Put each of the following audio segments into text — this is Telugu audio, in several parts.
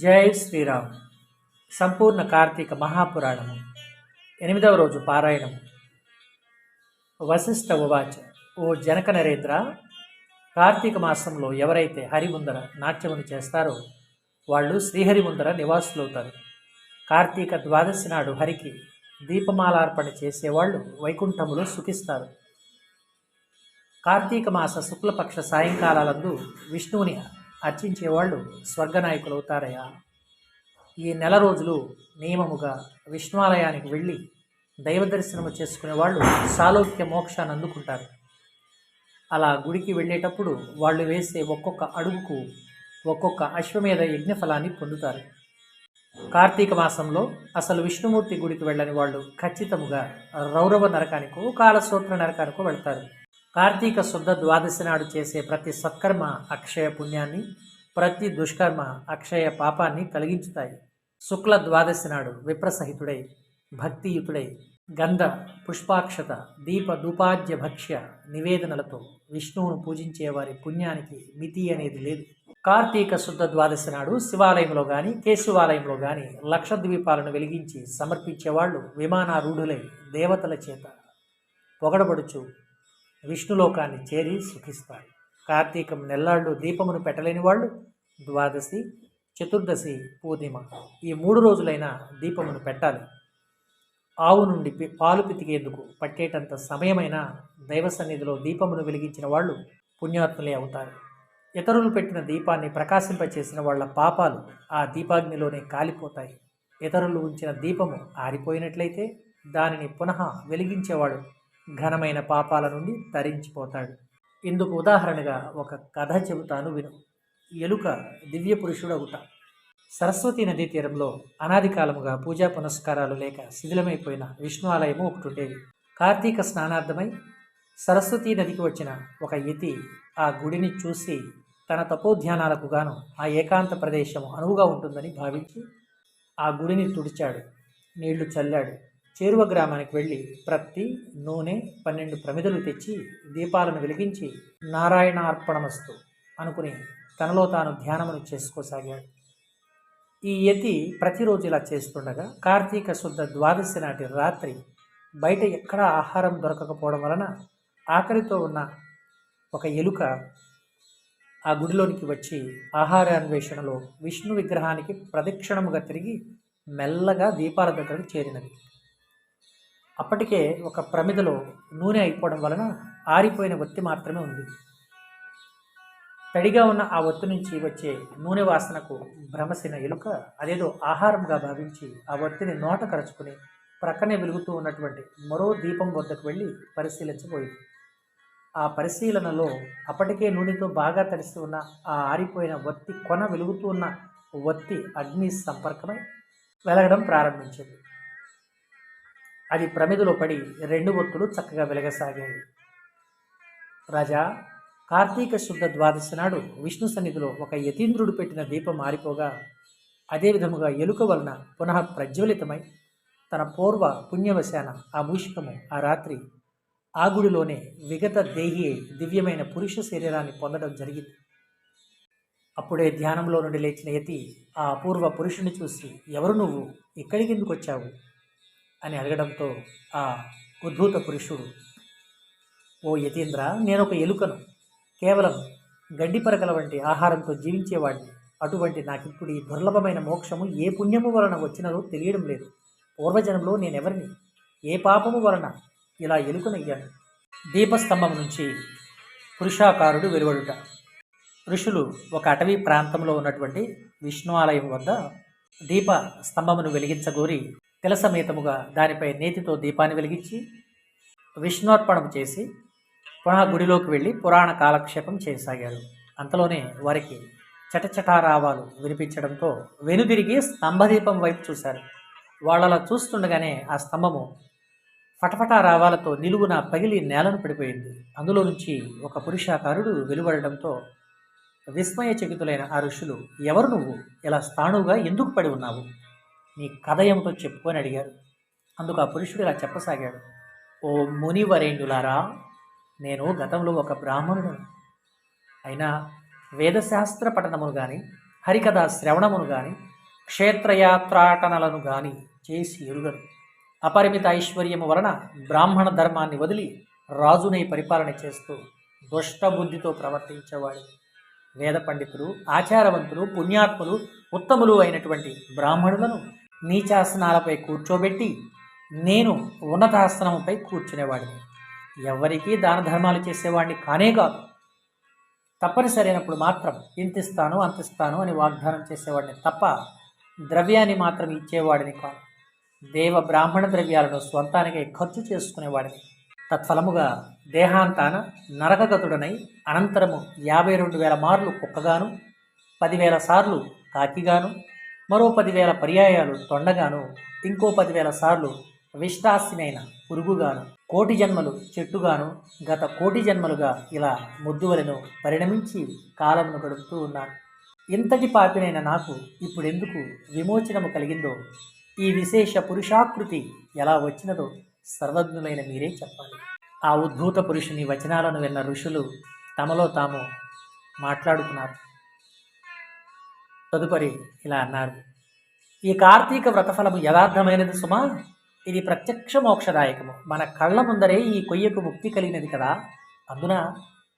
జై శ్రీరామ్. సంపూర్ణ కార్తీక మహాపురాణము. ఎనిమిదవ రోజు పారాయణము. వశిష్ఠ ఉవాచ ఓ జనక నరేంద్ర కార్తీక మాసంలో ఎవరైతే హరి ముందర నాట్యమును చేస్తారో వాళ్ళు శ్రీహరి ముందర నివాసులవుతారు. కార్తీక ద్వాదశి నాడు హరికి దీపమాలార్పణ చేసేవాళ్ళు వైకుంఠములో సుఖిస్తారు. కార్తీక మాస శుక్లపక్ష సాయంకాలాలందు విష్ణువుని అర్చించేవాళ్ళు స్వర్గనాయకులు అవుతారయ్యా ఈ నెల రోజులు నియమముగా విష్ణువాలయానికి వెళ్ళి దైవ దర్శనము చేసుకునే వాళ్ళు సాలోక్య మోక్షాన్ని అందుకుంటారు. అలా గుడికి వెళ్ళేటప్పుడు వాళ్ళు వేసే ఒక్కొక్క అడుగుకు ఒక్కొక్క అశ్వమేధ యజ్ఞఫలాన్ని పొందుతారు. కార్తీక మాసంలో అసలు విష్ణుమూర్తి గుడికి వెళ్ళని వాళ్ళు ఖచ్చితముగా రౌరవ నరకానికో కాలసూత్ర నరకానికో వెళ్తారు. కార్తీక శుద్ధ ద్వాదశి నాడు చేసే ప్రతి సత్కర్మ అక్షయ పుణ్యాన్ని ప్రతి దుష్కర్మ అక్షయ పాపాన్ని కలిగించుతాయి. శుక్ల ద్వాదశి నాడు విప్రసహితుడై భక్తియుతుడై గంధ పుష్పాక్షత దీప దూపాద్య భక్ష్య నివేదనలతో విష్ణువును పూజించే వారి పుణ్యానికి మితి అనేది లేదు. కార్తీక శుద్ధ ద్వాదశి నాడు శివాలయంలో కానీ కేశవాలయంలో కానీ లక్ష ద్వీపాలను వెలిగించి సమర్పించేవాళ్ళు విమానారూఢులై దేవతల చేత పొగడబడుచు విష్ణులోకాన్ని చేరి సుఖిస్తారు కార్తీకం నెల్లాళ్ళు దీపమును పెట్టలేని వాళ్ళు ద్వాదశి చతుర్దశి పూర్ణిమ ఈ మూడు రోజులైనా దీపమును పెట్టాలి. ఆవు నుండి పి- పాలు పితికేందుకు పట్టేటంత సమయమైనా దైవ సన్నిధిలో దీపమును వెలిగించిన వాళ్ళు పుణ్యాత్ములే అవుతారు. ఇతరులు పెట్టిన దీపాన్ని ప్రకాశింపచేసిన వాళ్ళ పాపాలు ఆ దీపాగ్నిలోనే కాలిపోతాయి. ఇతరులు ఉంచిన దీపము ఆరిపోయినట్లయితే దానిని పునః వెలిగించేవాడు ఘనమైన పాపాల నుండి తరించిపోతాడు. ఇందుకు ఉదాహరణగా ఒక కథ చెబుతాను విను. ఎలుక దివ్య పురుషుడగుట సరస్వతి నదీ తీరంలో అనాది కాలముగా పూజా పునస్కారాలు లేక శిథిలమైపోయిన విష్ణు ఆలయము ఒకటి ఉండేది కార్తీక స్నానార్థమై సరస్వతీ నదికి వచ్చిన ఒక యతి ఆ గుడిని చూసి తన తపోధ్యానాలకు గాను ఆ ఏకాంత ప్రదేశం అనువుగా ఉంటుందని భావించి ఆ గుడిని తుడిచాడు. నీళ్ళు చల్లాడు. చేరువ గ్రామానికి వెళ్ళి ప్రత్తి నూనె పన్నెండు ప్రమిదలు తెచ్చి దీపాలను వెలిగించి నారాయణార్పణమస్తు అనుకుని తనలో తాను ధ్యానమును చేసుకోసాగాడు. ఈ యతి ప్రతిరోజు ఇలా చేస్తుండగా కార్తీక శుద్ధ ద్వాదశి నాటి రాత్రి బయట ఎక్కడా ఆహారం దొరకకపోవడం వలన ఆకలితో ఉన్న ఒక ఎలుక ఆ గుడిలోనికి వచ్చి ఆహార అన్వేషణలో విష్ణు విగ్రహానికి ప్రదక్షిణముగా తిరిగి మెల్లగా దీపాల దగ్గరకు చేరినది. అప్పటికే ఒక ప్రమిదలో నూనె అయిపోవడం వలన ఆరిపోయిన ఒత్తి మాత్రమే ఉంది. తడిగా ఉన్న ఆ ఒత్తి నుంచి వచ్చే నూనె వాసనకు భ్రమసిన ఎలుక అదేదో ఆహారంగా భావించి ఆ ఒత్తిని నోట కరుచుకుని ప్రక్కనే వెలుగుతూ ఉన్నటువంటి మరో దీపం వద్దకు వెళ్ళి పరిశీలించబోయింది. ఆ పరిశీలనలో అప్పటికే నూనెతో బాగా తడిసి ఉన్న ఆ ఆరిపోయిన ఒత్తి కొన వెలుగుతూ ఉన్న ఒత్తి అగ్ని సంపర్కమై వెలగడం ప్రారంభించింది. అది ప్రమిదలో పడి రెండు ఒత్తులు చక్కగా వెలగసాగాయి. రాజా కార్తీక శుద్ధ ద్వాదశి నాడు విష్ణు సన్నిధిలో ఒక యతీంద్రుడు పెట్టిన దీపం మారిపోగా అదే విధముగా ఎలుక వలన పునః ప్రజ్వలితమై తన పూర్వ పుణ్యవశాన ఆ మూషికము ఆ రాత్రి ఆ గుడిలోనే విగత దేహి దివ్యమైన పురుష శరీరాన్ని పొందడం జరిగింది. అప్పుడే ధ్యానంలో నుండి లేచిన యతి ఆ అపూర్వ పురుషుని చూసి ఎవరు నువ్వు? ఇక్కడికి ఎందుకు వచ్చావు? అని అడగడంతో ఆ ఉద్భూత పురుషుడు ఓ యతీంద్ర నేను ఒక ఎలుకను కేవలం గడ్డిపరకల వంటి ఆహారంతో జీవించేవాడిని. అటువంటి నాకిప్పుడు ఈ దుర్లభమైన మోక్షము ఏ పుణ్యము వలన వచ్చినదో తెలియడం లేదు. పూర్వజనంలో నేనెవరిని ఏ పాపము వలన ఇలా ఎలుకనయ్యాను? దీపస్తంభం నుంచి పురుషాకారుడు వెలువడుట. ఋషులు ఒక అటవీ ప్రాంతంలో ఉన్నటువంటి విష్ణు ఆలయం వద్ద దీప స్తంభమును వెలిగించగోరి తిలసమేతముగా దానిపై నేతితో దీపాన్ని వెలిగించి విష్ణుర్పణం చేసి పునః గుడిలోకి వెళ్ళి పురాణ కాలక్షేపం చేయసాగారు. అంతలోనే వారికి చటచటారావాలు వినిపించడంతో వెనుదిరిగి స్తంభదీపం వైపు చూశారు. వాళ్ళలా చూస్తుండగానే ఆ స్తంభము ఫటఫటా రావాలతో నిలువున పగిలి నేలను పడిపోయింది. అందులో నుంచి ఒక పురుషాకారుడు వెలువడడంతో విస్మయచకితులైన ఆ ఋషులు ఎవరు నువ్వు? ఇలా స్థాణువుగా ఎందుకు పడి ఉన్నావు? నీ కథ ఏమిటో చెప్పుకొని అడిగారు. అందుకు ఆ పురుషుడు ఇలా చెప్పసాగాడు. ఓ మునివరేణ్యులారా నేను గతంలో ఒక బ్రాహ్మణుడు. అయినా వేదశాస్త్ర పఠనమును కానీ హరికథ శ్రవణమును కానీ క్షేత్రయాత్రాటనలను కానీ చేసి ఎరుగరు అపరిమిత ఐశ్వర్యము వలన బ్రాహ్మణ ధర్మాన్ని వదిలి రాజునై పరిపాలన చేస్తూ దుష్టబుద్ధితో ప్రవర్తించేవాడు. వేద పండితులు ఆచారవంతులు పుణ్యాత్ములు ఉత్తములు అయినటువంటి బ్రాహ్మణులను నీచాసనాలపై కూర్చోబెట్టి నేను ఉన్నతాసనముపై కూర్చునేవాడిని. ఎవరికీ దాన ధర్మాలు చేసేవాడిని కానే కాదు. తప్పనిసరి అయినప్పుడు మాత్రం ఇంతిస్తాను అంతిస్తాను అని వాగ్దానం చేసేవాడిని తప్ప ద్రవ్యాన్ని మాత్రం ఇచ్చేవాడిని కాదు. దేవ బ్రాహ్మణ ద్రవ్యాలను స్వంతానికై ఖర్చు చేసుకునేవాడిని. తత్ఫలముగా దేహాంతాన నరకగతుడనై అనంతరము యాభై రెండు వేల మార్లు కుక్కగాను పదివేల సార్లు కాకిగాను మరో పదివేల పర్యాయాలు తొండగాను ఇంకో పదివేల సార్లు విష్టాస్యమైన పురుగుగాను కోటి జన్మలు చెట్టుగాను గత కోటి జన్మలుగా ఇలా ముద్దువలను పరిణమించి కాలమును గడుపుతూ ఉన్నాను. ఇంతటి పాపినైన నాకు ఇప్పుడెందుకు విమోచనము కలిగిందో ఈ విశేష పురుషాకృతి ఎలా వచ్చినదో సర్వజ్ఞులైన మీరే చెప్పాలి. ఆ ఉద్భూత పురుషుని వచనాలను విన్న ఋషులు తమలో తాము మాట్లాడుకున్నారు. తదుపరి ఇలా అన్నారు. ఈ కార్తీక వ్రతఫలము యథార్థమైనది సుమా? ఇది ప్రత్యక్ష మోక్షదాయకము. మన కళ్ళ ముందరే ఈ కొయ్యకు ముక్తి కలిగినది కదా. అందున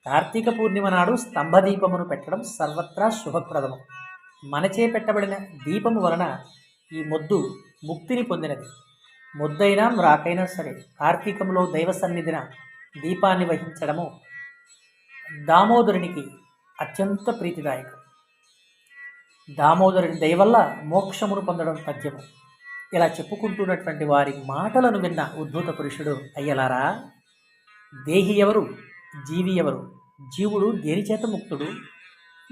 కార్తీక పూర్ణిమ నాడు స్తంభదీపమును పెట్టడం సర్వత్రా శుభప్రదము. మనచే పెట్టబడిన దీపము వలన ఈ మొద్దు ముక్తిని పొందినది. ముద్దైనా మ్రాకైనా సరే కార్తీకంలో దైవ సన్నిధిన దీపాన్ని వహించడము దామోదరునికి అత్యంత ప్రీతిదాయకం. దామోదరుని దయ వల్ల మోక్షమును పొందడం తథ్యము ఇలా చెప్పుకుంటున్నటువంటి వారి మాటలను విన్న ఉద్భూత పురుషుడు అయ్యలారా? దేహి ఎవరు? జీవి ఎవరు? జీవుడు దేనిచేత ముక్తుడు?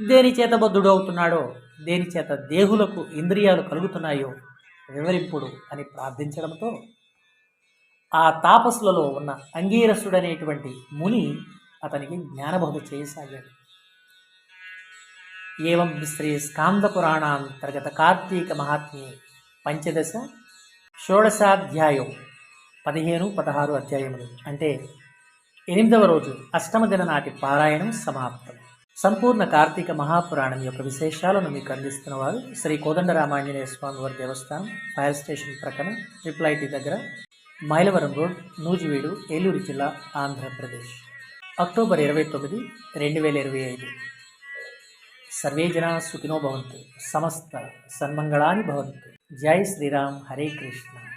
దేనిచేత బద్ధుడు అవుతున్నాడో? దేనిచేత దేహులకు ఇంద్రియాలు కలుగుతున్నాయో వివరింపుడు అని ప్రార్థించడంతో ఆ తాపసులలో ఉన్న అంగీరసుడనేటువంటి ముని అతనికి జ్ఞానబోధ చేయసాగాడు. ఏవం శ్రీ స్కాంద పురాణాంతర్గత కార్తీక మహాత్మ్యే పంచదశ షోడశాధ్యాయం పదిహేను పదహారు అధ్యాయములు అంటే ఎనిమిదవ రోజు అష్టమ దిన నాటి పారాయణం సమాప్తం. సంపూర్ణ కార్తీక మహాపురాణం యొక్క విశేషాలను మీకు అందిస్తున్న వారు శ్రీ కోదండరామాంజనేయ స్వామివారి దేవస్థానం ఫైర్ స్టేషన్ ప్రక్కన ట్రిప్లైటీ దగ్గర మైలవరం రోడ్ నూజివీడు ఏలూరు జిల్లా ఆంధ్రప్రదేశ్. అక్టోబర్ ఇరవై తొమ్మిది రెండు వేల ఇరవై ఐదు. सर्वे जना सुखिनो भवन्तु। समस्त सन्मङ्गलानि भवन्तु। जय श्रीराम। हरे कृष्ण।